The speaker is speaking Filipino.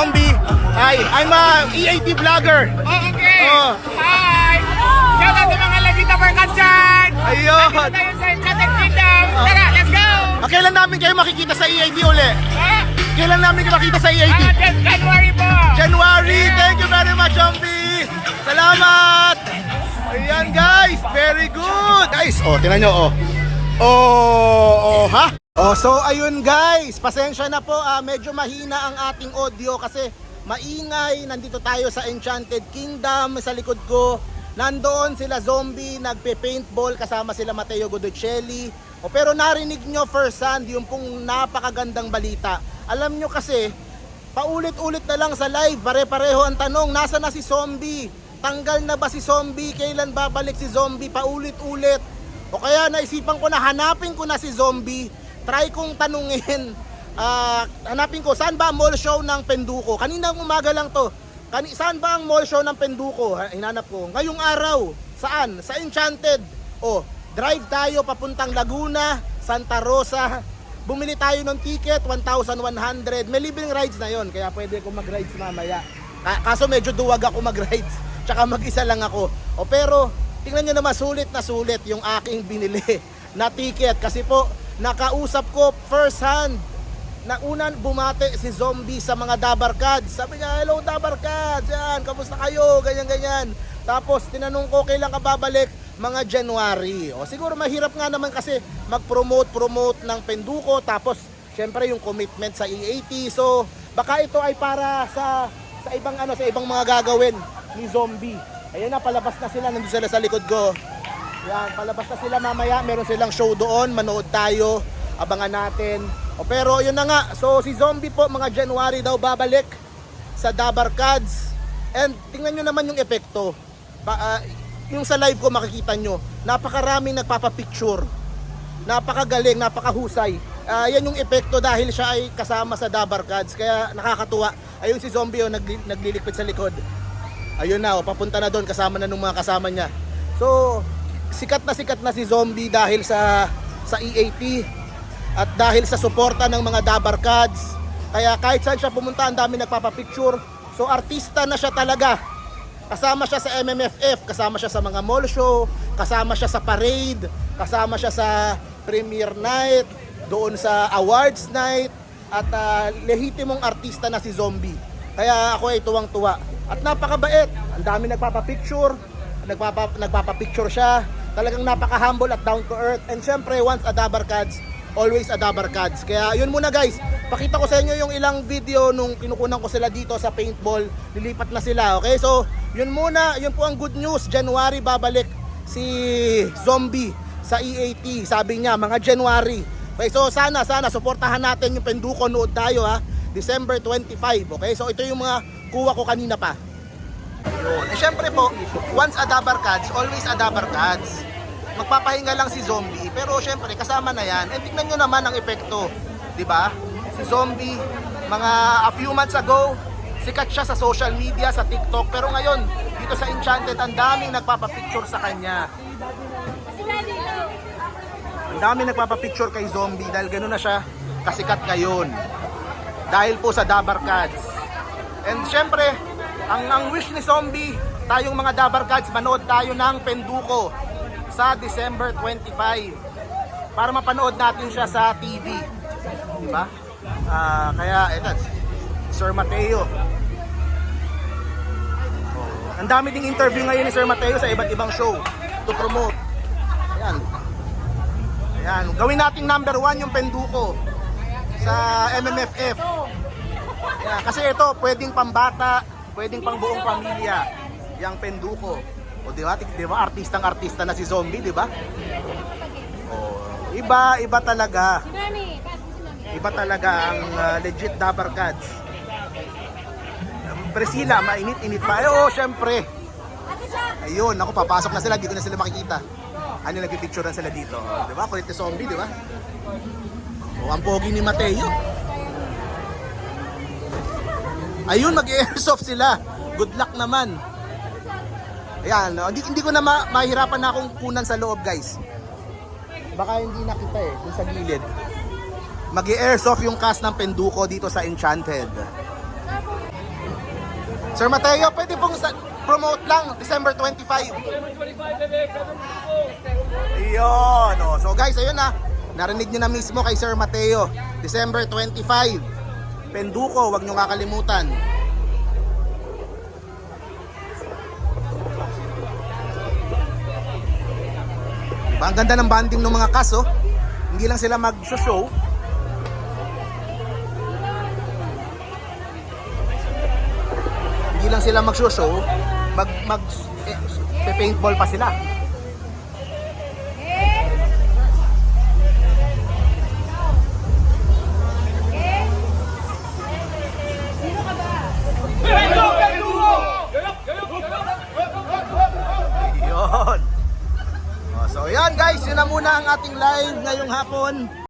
Zombie. Hi, I'm a EAT vlogger. Oh, okay. Oh. Hi. Shout out sa mga Lagita Barkas dyan. Ayun. Nandito tayo sa Enchanted Kingdom. Tara, let's go. Ah, kailan namin kayo makikita sa EAT uli? Ah, Kailan namin kayo makita sa ah, EAT? Jan- January po. January! Thank you very much, Zombie! Salamat! Ayan, guys! Very good! Guys, oh, tinan nyo, oh. Oh, oh, ha? Oh, so ayun guys, pasensya na po, ah, medyo mahina ang ating audio kasi maingay, nandito tayo sa Enchanted Kingdom sa likod ko. Nandoon sila zombie, nagpe-paintball kasama sila Matteo Godocelli. O pero narinig nyo first hand yung pong napakagandang balita. Alam nyo kasi, paulit-ulit na lang sa live, pare-pareho ang tanong, nasa na si zombie? Tanggal na ba si zombie? Kailan babalik si zombie? Paulit-ulit. O kaya naisipan ko na hanapin ko na si zombie. Try kong tanungin. ah, hanapin ko, saan ba ang mall show ng Penduko? Kaninang umaga lang to. Kani, saan ba ang mall show ng Penduko? Ha, Hinanap ko. Ngayong araw, saan? Sa Enchanted. O, drive tayo papuntang Laguna, Santa Rosa. Bumili tayo ng ticket, 1,100. May libreng rides na yon kaya pwede ko mag-rides mamaya. Ka- kaso medyo duwag ako mag-rides. Tsaka mag-isa lang ako. O pero, tingnan nyo naman, sulit na sulit yung aking binili na ticket. Kasi po, nakausap ko first hand na unang bumate si Zombie sa mga Dabar Cards. Sabi niya, hello Dabar Cards, yan, kamusta kayo, ganyan-ganyan. Tapos tinanong ko, kailan ka babalik? Mga January. O siguro mahirap nga naman kasi mag-promote-promote ng Penduko. Tapos, syempre yung commitment sa EAT. So, baka ito ay para sa sa ibang ano, sa ibang mga gagawin ni Zombie. Ayan na, palabas na sila, nandun sila sa likod ko. Yan, palabas na sila mamaya. Meron silang show doon. Manood tayo. Abangan natin. O pero yun na nga. So si Zombie po mga January daw babalik sa Dabar Cards. And tingnan nyo naman yung epekto. Pa, ah, yung sa live ko makikita nyo. Napakaraming nagpapapicture. Napakagaling, napakahusay. Ah, yan yung epekto dahil siya ay kasama sa Dabar Cards. Kaya nakakatuwa. Ayun si Zombie oh, nagli- naglilikpit sa likod. Ayun na, oh, papunta na doon kasama na ng mga kasama niya. So, sikat na sikat na si Zombie dahil sa sa EAT at dahil sa suporta ng mga Dabar Cards. Kaya kahit saan siya pumunta, ang dami nagpapapicture. So, artista na siya talaga. Kasama siya sa MMFF, kasama siya sa mga mall show, kasama siya sa parade, kasama siya sa premiere night, doon sa awards night, at ah, lehitimong artista na si Zombie. Kaya ako ay tuwang-tuwa. At napakabait. Ang dami nagpapapicture, nagpapa, nagpapapicture siya. Talagang napaka-humble at down to earth. And syempre, once a Dabar Cards, always a Dabar Cards. Kaya yun muna guys, pakita ko sa inyo yung ilang video nung kinukunan ko sila dito sa paintball. Lilipat na sila, okay? So, yun muna, yun po ang good news. January babalik si Zombie sa EAT. Sabi niya, mga January. Okay, so sana, sana, suportahan natin yung Penduko, nood tayo ha. December 25, okay? So ito yung mga kuha ko kanina pa. Yun. Eh syempre po, once a Dabar Cards, always a Dabar Cards. Magpapahinga lang si Zombie, pero syempre kasama na yan. And tignan nyo naman ang epekto, di ba? Si Zombie, mga a few months ago, sikat siya sa social media, sa TikTok. Pero ngayon, dito sa Enchanted, ang daming nagpapapicture sa kanya. Ang daming nagpapapicture kay Zombie dahil gano'n na siya kasikat ngayon. Dahil po sa Dabar Cards. And syempre, ang, ang wish ni Zombie, tayong mga Dabar Cards, manood tayo ng Penduko sa December 25 para mapanood natin siya sa TV. Di ba? Ah, kaya, eto, Sir Mateo. Ang dami ding interview ngayon ni Sir Mateo sa iba't ibang show to promote. Ayan. Ayan. Gawin nating number one yung Penduko sa MMFF. Ayan. Kasi ito, pwedeng pambata, pwedeng pang buong pamilya. Yang Penduko. O di ba? Di ba? Artistang artista na si Zombie, di ba? O, iba, iba talaga. Iba talaga ang uh, legit Dabar Cards. Priscilla, mainit-init pa. Eh, oh, syempre. Ayun, ako papasok na sila, dito na sila makikita. Ano nagpipicture na sila dito. Di ba? Kulit ni zombie, di ba? Oh, ang pogi ni Mateo. Ayun, mag-airsoft sila. Good luck naman. Ayan, oh, hindi, hindi ko na ma- mahirapan na akong kunan sa loob, guys. Baka hindi nakita eh, dun sa gilid. mag airsoft yung cast ng Penduko dito sa Enchanted. Sir Mateo, pwede pong sa- promote lang December 25. Iyon. Oh. So guys, ayun na. Narinig nyo na mismo kay Sir Mateo. December 25. Penduko, wag nyo kakalimutan. Diba? Ang ganda ng banding ng mga cast, oh. Hindi lang sila mag-show. Hindi lang sila mag-show, mag mag eh, paintball pa sila. Yun. Oh, so guys, yun na muna ang ating live ngayong hapon.